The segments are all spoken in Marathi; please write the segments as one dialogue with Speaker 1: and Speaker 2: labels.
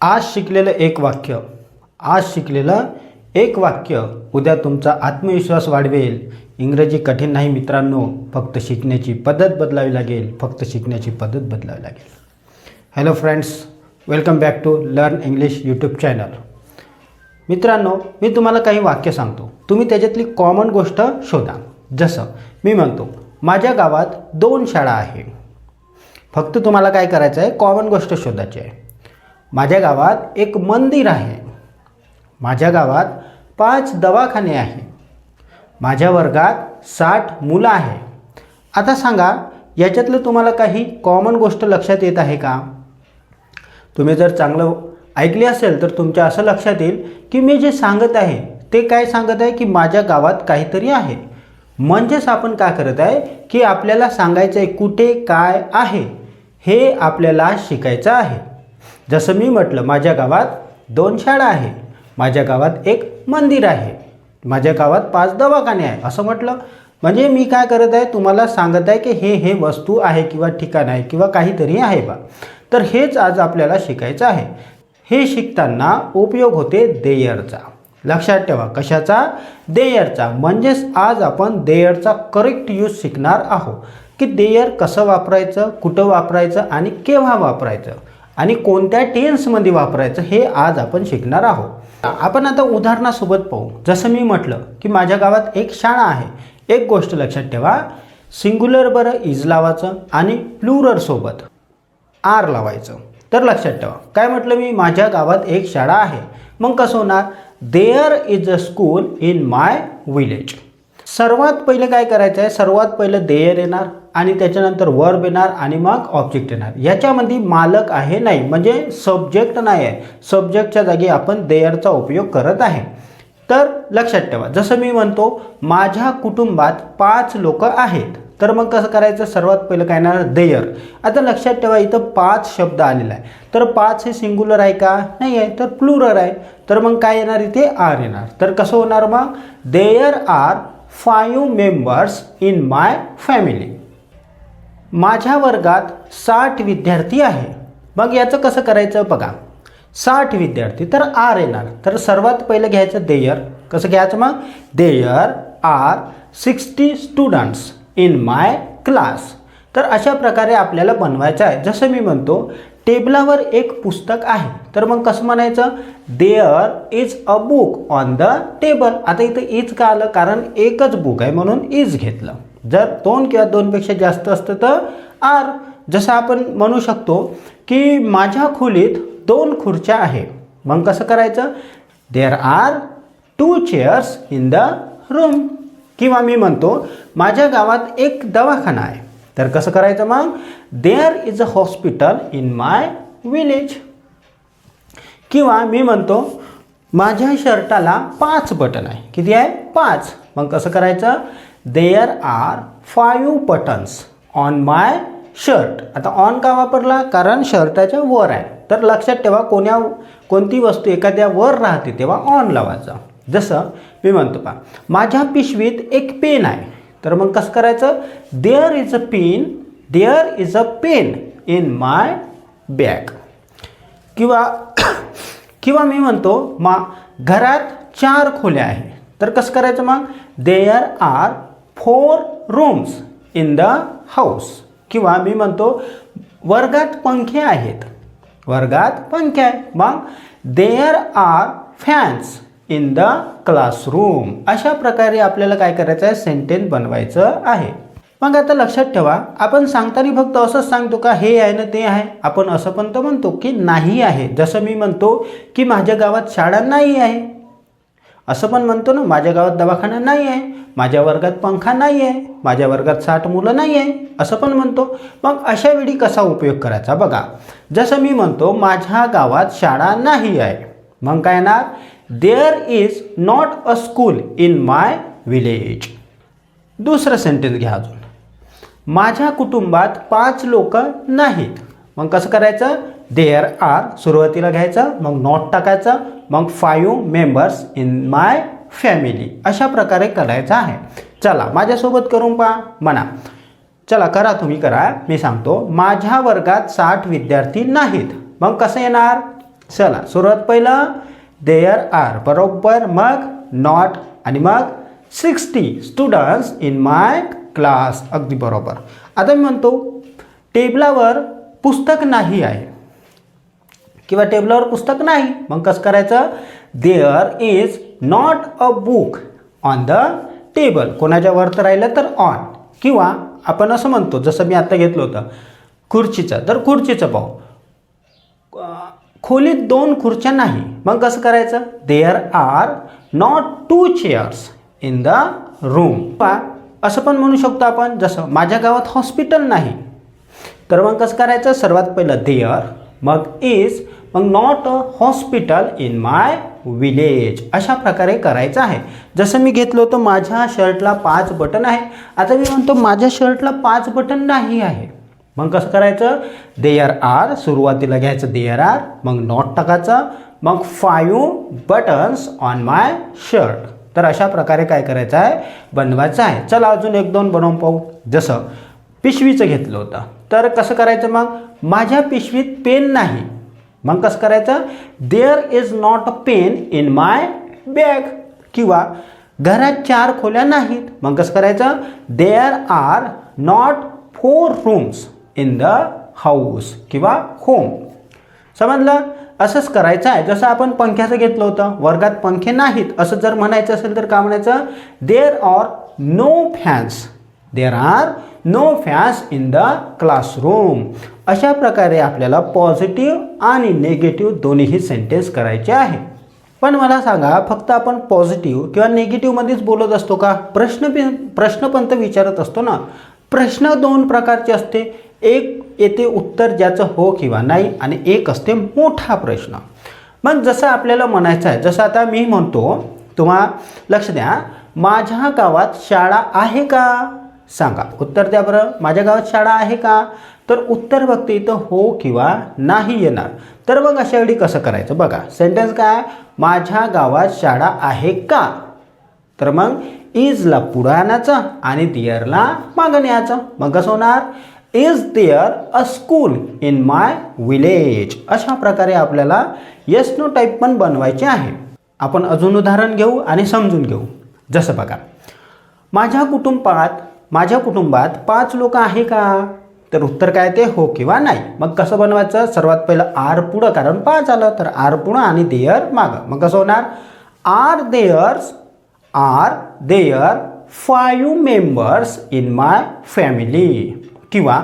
Speaker 1: आज शिकलेलं एक वाक्य. आज शिकलेलं एक वाक्य. उद्या तुमचा आत्मविश्वास वाढवेल. इंग्रजी कठीण नाही मित्रांनो. फक्त शिकण्याची पद्धत बदलावी लागेल. फक्त शिकण्याची पद्धत बदलावी लागेल. Hello friends welcome back to learn English YouTube channel मित्रांनो मी तुम्हाला काही वाक्य सांगतो. तुम्ही त्याच्यातली कॉमन गोष्ट शोधा. जसं मी म्हणतो माझ्या गावात दोन शाळा आहे. फक्त तुम्हाला काय करायचं आहे कॉमन गोष्ट शोधायची आहे. माझ्या गावात एक मंदिर आहे. माझ्या गावात पाच दवाखाने आहे. माझ्या वर्गात साठ मुलं आहे. आता सांगा याच्यातलं तुम्हाला काही कॉमन गोष्ट लक्षात येत आहे का? तुम्ही जर चांगलं ऐकले असेल तर तुमच्या असं लक्षात येईल की मी जे सांगत आहे ते काय सांगत आहे की माझ्या गावात काहीतरी आहे. म्हणजेच आपण काय करत आहे की आपल्याला सांगायचं आहे कुठे काय आहे हे आपल्याला शिकायचं आहे. जसं मी म्हटलं माझ्या गावात दोन शाळा आहे. माझ्या गावात एक मंदिर आहे. माझ्या गावात पाच दवाखाने आहे. असं म्हटलं. म्हणजे मी काय करत आहे तुम्हाला सांगत आहे की हे हे वस्तू आहे किंवा ठिकाण आहे किंवा काहीतरी आहे बा. तर हेच आज आपल्याला शिकायचं आहे. हे शिकताना उपयोग होते देयरचा. लक्षात ठेवा कशाचा? देयरचा. म्हणजेच आज आपण देयरचा करेक्ट यूज शिकणार आहोत. की देयर कसं वापरायचं कुठं वापरायचं आणि केव्हा वापरायचं? आणि कोणत्या टेन्समध्ये वापरायचं हे आज आपण शिकणार आहोत. आपण आता उदाहरणासोबत पाहू. जसं मी म्हटलं की माझ्या गावात एक शाळा आहे. एक गोष्ट लक्षात ठेवा. सिंग्युलर बरं इज लावायचं आणि प्लुररसोबत आर लावायचं. तर लक्षात ठेवा. काय म्हटलं मी? माझ्या गावात एक शाळा आहे. मग कसं होणार? There is a school in my village सर्वात पहिले काय करायचं आहे सर्वात पहिलं देयर येणार. आणि त्याच्यानंतर वर्ब येणार आणि मग ऑब्जेक्ट येणार. याच्यामध्ये मालक आहे नाही. म्हणजे सब्जेक्ट नाही आहे. सब्जेक्टच्या जागी आपण देयरचा उपयोग करत आहे. तर लक्षात ठेवा. जसं मी म्हणतो माझ्या कुटुंबात पाच लोक आहेत. तर मग कसं करायचं? सर्वात पहिलं काय येणार? देयर आता लक्षात ठेवा इथं पाच शब्द आलेला आहे. तर पाच हे सिंग्युलर आहे का? नाही आहे. तर प्लुरर आहे. तर मग काय येणार इथे? आर येणार. तर कसं होणार मग? There are five members in my family माझ्या वर्गात साठ विद्यार्थी आहे. मग याचं कसं करायचं बघा. साठ विद्यार्थी तर आर येणार. तर सर्वात पहिलं घ्यायचं देयर. कसं घ्यायचं मग? There are sixty students in my class. तर अशा प्रकारे आपल्याला बनवायचं आहे. जसं मी म्हणतो टेबलावर एक पुस्तक आहे. तर मग कसं म्हणायचं? There is a book on the table. आता इथं इज का आलं? कारण एकच बुक आहे म्हणून इज घेतलं. जर दोन किंवा दोनपेक्षा जास्त असतं तर आर जसं आपण म्हणू शकतो की माझ्या खोलीत दोन खुर्च्या आहे. मग कसं करायचं? There are two chairs in the room किंवा मी म्हणतो माझ्या गावात एक दवाखाना आहे. तर कसं करायचं मग? There is a hospital in my village किंवा मी म्हणतो माझ्या शर्टाला पाच बटन आहे. किती आहे? पाच. मग कसं करायचं? There are five buttons on my shirt आता ऑन का वापरला? कारण शर्टाच्या वर आहे. तर लक्षात ठेवा कोण्या कोणती वस्तू एखाद्या वर राहते तेव्हा ऑन लावायचं जसं मी म्हणतो पा माझ्या पिशवीत एक पेन आहे. तर मग कसं करायचं? There is a pen there is a pen in my bag किंवा किंवा मी म्हणतो मा घरात चार खोल्या आहे तर कसं करायचं मग? There are four rooms in the house किंवा मी म्हणतो वर्गात पंखे आहेत. वर्गात पंखे आहे मग there are fans in the classroom अशा प्रकारे आपल्याला काय करायचं आहे? सेंटेन्स बनवायचं आहे. मग आता लक्षात ठेवा आपण सांगताना फक्त असंच सांगतो का हे आहे ना ते आहे. आपण असं पण तर म्हणतो की नाही आहे. जसं मी म्हणतो की माझ्या गावात शाळा नाही आहे. असं पण म्हणतो ना माझ्या गावात दवाखाना नाही आहे माझ्या वर्गात पंखा नाही आहे माझ्या वर्गात साठ मुलं नाही आहे असं पण म्हणतो. मग अशा वेळी कसा उपयोग करायचा? बघा जसं मी म्हणतो माझ्या गावात शाळा नाही आहे. मग काय येणार? There is not a school in my village दुसरं सेंटेन्स घ्या अजून. माझ्या कुटुंबात पाच लोक नाहीत. मग कसं करायचं? देअर आर सुरुवातीला घ्यायचं मग नॉट टाकायचं मग five members in my family अशा प्रकारे करायचं आहे. चला माझ्यासोबत करून पहा म्हणा. चला करा तुम्ही करा. मी सांगतो माझ्या वर्गात साठ विद्यार्थी नाहीत. मग कसं येणार? चला सुरुवात पहिलं. देअर आर बरोबर. मग नॉट आणि मग sixty students in my class अगदी बरोबर. आता मी म्हणतो टेबलावर पुस्तक नाही आहे. किंवा टेबलावर पुस्तक नाही. मग कसं करायचं? There is not a book on the table कोणाच्या वरतं राहिलं तर ऑन किंवा आपण असं म्हणतो जसं मी आत्ता घेतलं होतं खुर्चीचं. तर खुर्चीचं पाहू. खोलीत दोन खुर्च्या नाही. मग कसं करायचं? There are not two chairs in the room असं पण म्हणू शकतो आपण जसं माझ्या गावात हॉस्पिटल नाही. तर मग कसं करायचं? सर्वात पहिलं देअर मग इज मग not a hospital in my village अशा प्रकारे करायचं आहे. जसं मी घेतलं होतं माझ्या शर्टला पाच बटन आहे. आता मी म्हणतो माझ्या शर्टला पाच बटन नाही आहे. मग कसं करायचं? देअर आर सुरुवातीला घ्यायचं देअर आर मग नॉट टाकायचं मग five buttons on my shirt तर अशा प्रकारे काय करायचं आहे? बनवायचं आहे. चला अजून एक दोन बनवून पाहू. जसं पिशवीचं घेतलं होतं. तर कसं करायचं मग? माझ्या पिशवीत पेन नाही. मग कसं करायचं? There is not a pen in my bag किंवा घरात चार खोल्या नाहीत. मग कसं करायचं? There are not four rooms in the house किंवा होम समजलं? असंच करायचं आहे. जसं आपण पंख्याचं घेतलं होतं. वर्गात पंखे नाहीत. असं जर म्हणायचं असेल तर का म्हणायचं? There are no fans there are no fans in the classroom अशा प्रकारे आपल्याला पॉझिटिव्ह आणि निगेटिव्ह दोन्हीही सेंटेन्स करायचे आहे. पण मला सांगा फक्त आपण पॉझिटिव्ह किंवा निगेटिव्हमध्येच बोलत असतो का? प्रश्न प्रश्न पण तर विचारत असतो ना? प्रश्न दोन प्रकारचे असते. एक येते उत्तर ज्याचं हो किंवा नाही आणि एक असते मोठा प्रश्न. मग जसं आपल्याला म्हणायचं आहे जसं आता मी म्हणतो तुम्हा लक्ष द्या. माझ्या गावात शाळा आहे का? सांगा. उत्तर द्या बरं. माझ्या गावात शाळा आहे का? तर उत्तर बघते इथं हो किंवा नाही येणार. तर मग अशा वेळी कसं करायचं? बघा सेंटेन्स काय? माझ्या गावात शाळा आहे का? तर मग इजला पुढं आणायचं आणि दिअरला मागं न्यायचं. मग कसं होणार? Is there a school in my village अशा प्रकारे आपल्याला येस नो टाईप पण बनवायचे आहे. आपण अजून उदाहरण घेऊ आणि समजून घेऊ. जसं बघा माझ्या कुटुंबात माझ्या कुटुंबात पाच लोक आहे का? तर उत्तर काय ते हो किंवा नाही. मग कसं बनवायचं? सर्वात पहिलं आर पुढं कारण पाच आलं तर आर पुढं आणि देअर मागं. मग कसं होणार? Are there's are there five members in my family. किंवा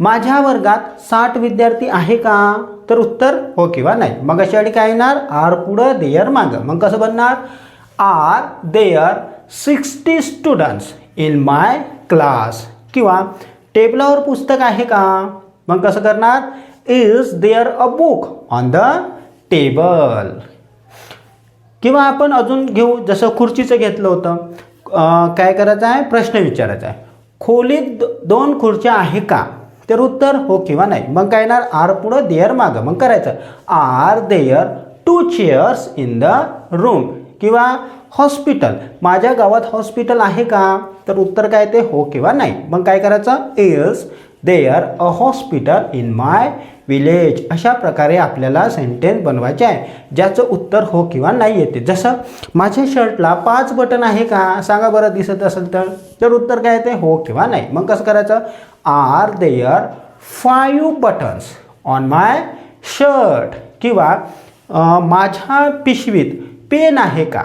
Speaker 1: माझ्या वर्गात साठ विद्यार्थी आहे का? तर उत्तर हो किंवा नाही. मग अशा वेळी काय येणार? आर पुढं देयर मागं. मग कसं बनणार? Are there sixty students. In my class किंवा टेबलावर पुस्तक आहे का? मग कसं करणार? Is there a book on the table किंवा आपण अजून घेऊ जसं खुर्चीचं घेतलं होतं. काय करायचं आहे? प्रश्न विचारायचा आहे. खोलीत दोन खुर्च्या आहे का? तर उत्तर हो किंवा नाही. मग काय येणार? आर पुढं देअर मागं. मग करायचं. Are there two chairs in the room किंवा हॉस्पिटल माझ्या गावात हॉस्पिटल आहे का? तर उत्तर काय ते हो किंवा नाही. मग काय करायचं? Is there a hospital in my village अशा प्रकारे आपल्याला सेंटेन्स बनवायचे आहे. ज्याचं उत्तर हो किंवा नाही येते. जसं माझ्या शर्टला पाच बटन आहे का? सांगा बरं दिसत असेल तर. तर उत्तर काय येते? हो किंवा नाही. मग कसं करायचं? Are there five buttons on my shirt किंवा माझ्या पिशवीत पेन आहे का?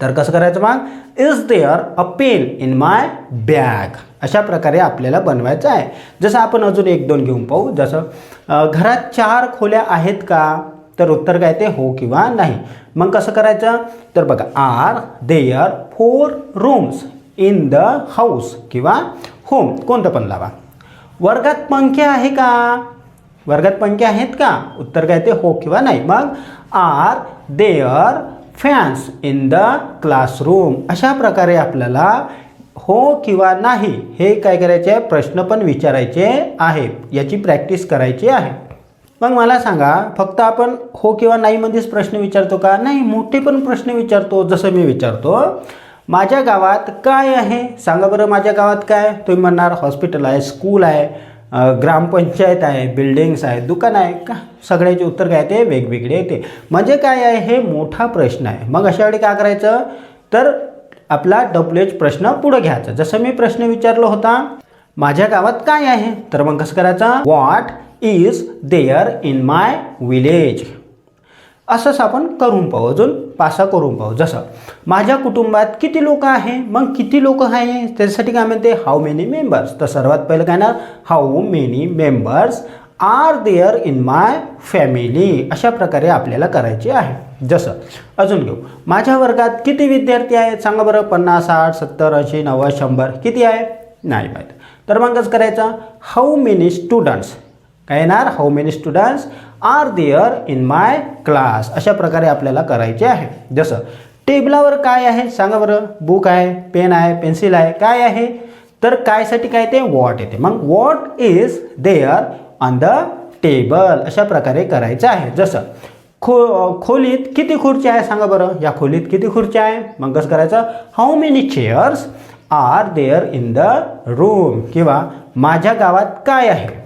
Speaker 1: तर कसं करायचं मग? Is there a pen in my bag अशा प्रकारे आपल्याला बनवायचं आहे. जसं आपण अजून एक दोन घेऊन पाहू. जसं घरात चार खोल्या आहेत का? तर उत्तर काय ते हो किंवा नाही. मग कसं करायचं? तर बघा are there four rooms in the house किंवा होम कोणतं पण लावा. वर्गात पंखे आहे का? वर्गात पंखे आहेत का? उत्तर काय ते हो किंवा नाही. मग are there fans in the classroom अशा प्रकारे आपल्याला हो किंवा नाही हे काय करायचे आहे? प्रश्न पण विचारायचे आहे याची प्रॅक्टिस करायची आहे. मग मला सांगा फक्त आपण हो किंवा नाहीमध्येच प्रश्न विचारतो का? नाही मोठे पण प्रश्न विचारतो जसं मी विचारतो. माझ्या गावात काय आहे? सांगा बरं माझ्या गावात काय? तुम्ही म्हणणार हॉस्पिटल आहे स्कूल आहे. ग्रामपंचायत आहे बिल्डिंग्स आहे दुकान आहे का? सगळ्याचे उत्तर काय ते वेगवेगळे येते. म्हणजे काय आहे? हे मोठा प्रश्न आहे. मग अशा वेळी काय करायचं? तर आपला डब्ल्यू एच प्रश्न पुढे घ्यायचा. जसं मी प्रश्न विचारला होता माझ्या गावात काय आहे? तर मग कसं करायचं? What is there in my village असंच आपण करून पाहू अजून पासा करून पाहू. जसं माझ्या कुटुंबात किती लोक आहे मग किती लोक आहे? त्याच्यासाठी काय म्हणते? हाऊ मेनी मेंबर्स तर सर्वात पहिलं काय ना how many members are there in my family अशा प्रकारे आपल्याला करायचे आहे. जसं अजून घेऊ. माझ्या वर्गात किती विद्यार्थी आहेत? सांगा बरं. पन्नास साठ सत्तर ऐंशी नव्वद शंभर. किती आहे? नाही माहीत. तर मग कसं करायचं. हाऊ मेनी स्टुडंट्स काय येणार? How many students are there in my class अशा प्रकारे आपल्याला करायचे आहे. जसं टेबलावर काय आहे? सांगा बरं. बुक आहे पेन आहे पेन्सिल आहे काय आहे? तर कायसाठी काय ते वॉट येते. मग what is there on the table अशा प्रकारे करायचं आहे. जसं खो खोलीत किती खुर्च्या आहे? सांगा बरं. या खोलीत किती खुर्च्या आहे? मग कसं करायचं? How many chairs are there in the room किंवा माझ्या गावात काय आहे?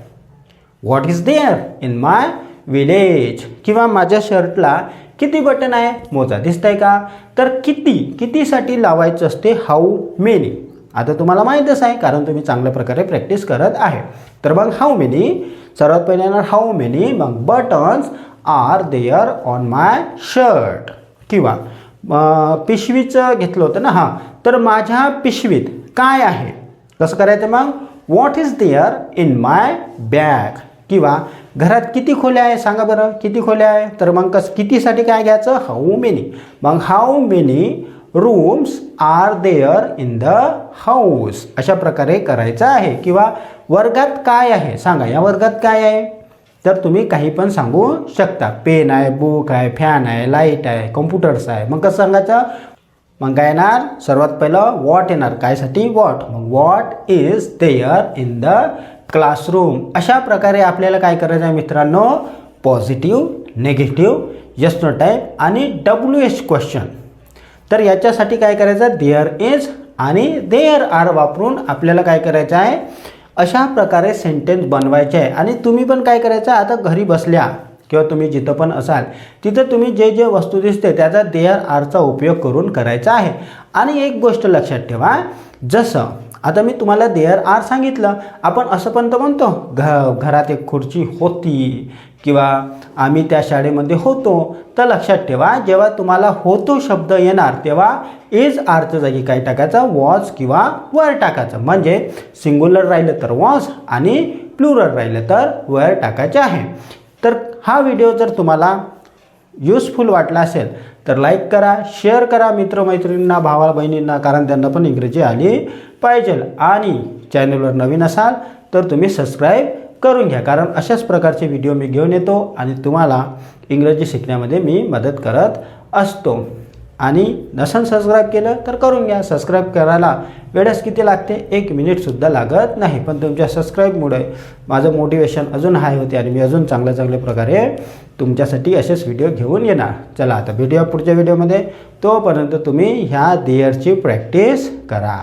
Speaker 1: What is there in my village किंवा माझ्या शर्टला किती बटन आहे? मोजा. दिसत आहे का? तर किती कितीसाठी लावायचं असते? हाऊ मेनी आता तुम्हाला माहीतच आहे कारण तुम्ही चांगल्या प्रकारे प्रॅक्टिस करत आहे. तर मग हाऊ मेनी सर्वात पहिले येणार हाऊ मेनी मग buttons are there on my shirt किंवा पिशवीचं घेतलं होतं ना? हां. तर माझ्या पिशवीत काय आहे? कसं करायचं मग? What is there in my bag किंवा घरात किती खोल्या आहे सांगा बरं किती खोल्या आहे? तर मग कस कितीसाठी काय घ्यायचं? हाऊ मेनी मग how many rooms are there in the house अशा प्रकारे करायचं आहे. किंवा वर्गात काय आहे? सांगा या वर्गात काय आहे? तर तुम्ही काही पण सांगू शकता. पेन आहे बुक आहे फॅन आहे लाइट आहे कम्प्युटर्स आहे. मग कसं सांगायचं? मग काय येणार? सर्वात पहिलं वॉट येणार? कायसाठी वॉट मग what is there in the classroom अशा प्रकारे आपल्याला काय करायचं आहे मित्रांनो? Positive negative yes no type आणि डब्ल्यू एच क्वेश्चन तर याच्यासाठी काय करायचं? देअर इज आणि देअर आर वापरून आपल्याला काय करायचं आहे? अशा प्रकारे सेंटेन्स बनवायचे आहे. आणि तुम्ही पण काय करायचं? आता घरी बसल्या किंवा तुम्ही जिथं पण असाल तिथं तुम्ही जे जे वस्तू दिसते त्याचा देअर आरचा उपयोग करून करायचा आहे. आणि एक गोष्ट लक्षात ठेवा जसं आता मी तुम्हाला देअर आर सांगितलं. आपण असं पण तर म्हणतो घ घरात एक खुर्ची होती किंवा आम्ही त्या शाळेमध्ये होतो तर लक्षात ठेवा जेव्हा तुम्हाला होतो शब्द येणार तेव्हा इज आरच्या जागी काय टाकायचं? वॉज किंवा वर टाकायचं. म्हणजे सिंग्युलर राहिलं तर वॉज आणि प्लुरल राहिलं तर वर टाकायचे आहे. तर हा व्हिडिओ जर तुम्हाला युजफुल वाटला असेल तर लाईक करा शेअर करा मित्रमैत्रिणींना भावाला बहिणींना कारण त्यांना पण इंग्रजी आली पाहिजे. आणि चॅनलवर नवीन असाल तर तुम्ही सबस्क्राईब करून घ्या. कारण अशाच प्रकारचे व्हिडिओ मी घेऊन येतो आणि तुम्हाला इंग्रजी शिकण्यामध्ये मी मदत करत असतो. आणि नसन सबस्क्राईब केलं तर करून घ्या. सबस्क्राईब करायला वेळेस किती लागते? एक मिनिटसुद्धा लागत नाही. पण तुमच्या सबस्क्राईबमुळे माझं मोटिवेशन अजून हाय होते आणि मी अजून चांगल्या चांगल्या प्रकारे तुमच्यासाठी असेच व्हिडिओ घेऊन येणार. चला आता भेटूया पुढच्या व्हिडिओमध्ये तोपर्यंत तुम्ही ह्या देअरची प्रॅक्टिस करा.